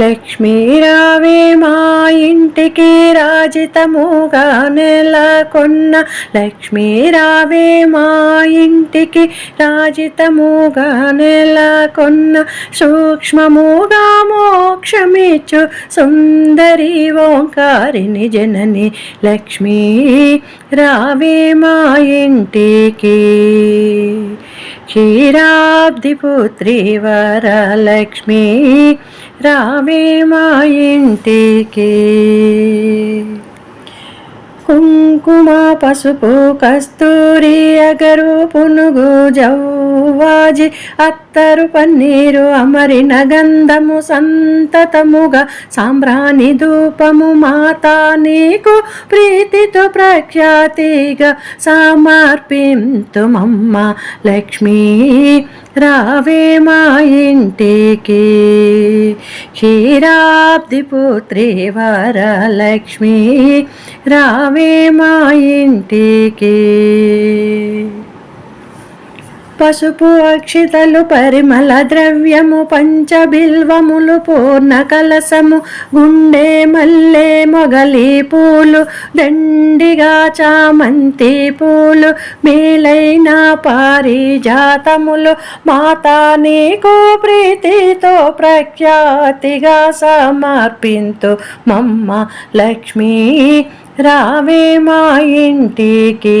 లక్ష్మీ రావే మా ఇంటికి రాజితముగా నెలకొన్న లక్ష్మీ రావే మా ఇంటికి రాజితముగా నెలకొన్న సూక్ష్మముగా మోక్షమిచ్చు సుందరి ఓంకారిని జనని లక్ష్మీ రావే మా ఇంటికి. క్షీరాబ్దిపుత్రి వరలక్ష్మి రావే మా ఇంటికి. కుంకుమ పసుపు కస్తూరి అగరు పునుగు జవ్వాజి అత్తరు పన్నీరు అమరిన గంధము సంతతముగా సాంబ్రాణి ధూపము మాత నీకు ప్రీతితో ప్రఖ్యాతిగా సమర్పింతుమమ్మ లక్ష్మీ. రావే మా ఇంటికి. క్షీరాబ్ది పుత్రి వరలక్ష్మి రావే మా ఇంటికి. పసుపు అక్షితలు పరిమళ ద్రవ్యము పంచబిల్వములు పూర్ణ కలసము గుండె మల్లె మొగలి పూలు దండిగా చామంతి పూలు మేలైన పారిజాతములు మాతా నీకు ప్రీతితో ప్రఖ్యాతిగా సమర్పింతు మమ్మ లక్ష్మీ రావే మా ఇంటికి.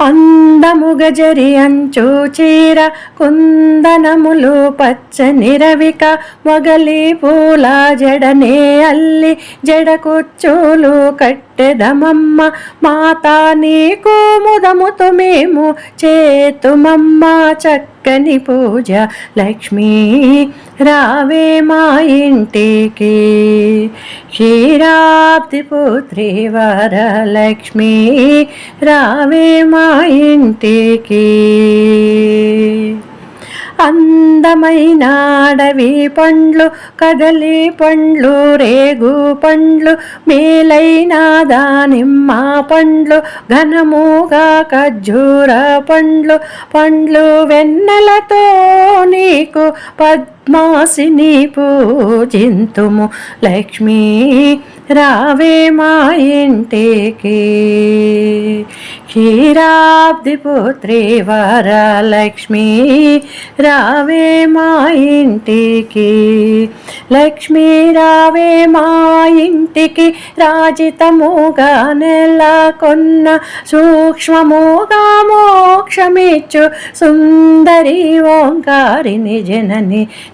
అందము గజరి అంచు చీర కుందనములు పచ్చని రవిక మొగలి పూల జడనే అల్లి జడ కుచ్చులు కట్టెదమమ్మ మాతా నీకు ముదముతు మేము చేతుమమ్మ చక్కని పూజ లక్ష్మీ రావే మా ఇంటికి. క్షీరాబ్ది పుత్రి వరలక్ష్మి రావే మా ఇంటికి. అందమైన అడవి పండ్లు కదలి పండ్లు రేగు పండ్లు మేలైన దానిమ్మ పండ్లు ఘనముగా ఖర్జూర పండ్లు పండ్లు వెన్నెలతో నీకు పద్ పద్మాసిని పూజింతుము. లక్ష్మీ రావే మా ఇంటికి. క్షీరాబ్ది పుత్రి వరలక్ష్మి రావే మా ఇంటికి. లక్ష్మీ రావే మా ఇంటికి. రాజితముగా నెలకొన్న సూక్ష్మముగా మోక్షమిచ్చు. సుందరి ఓంకారిని జనని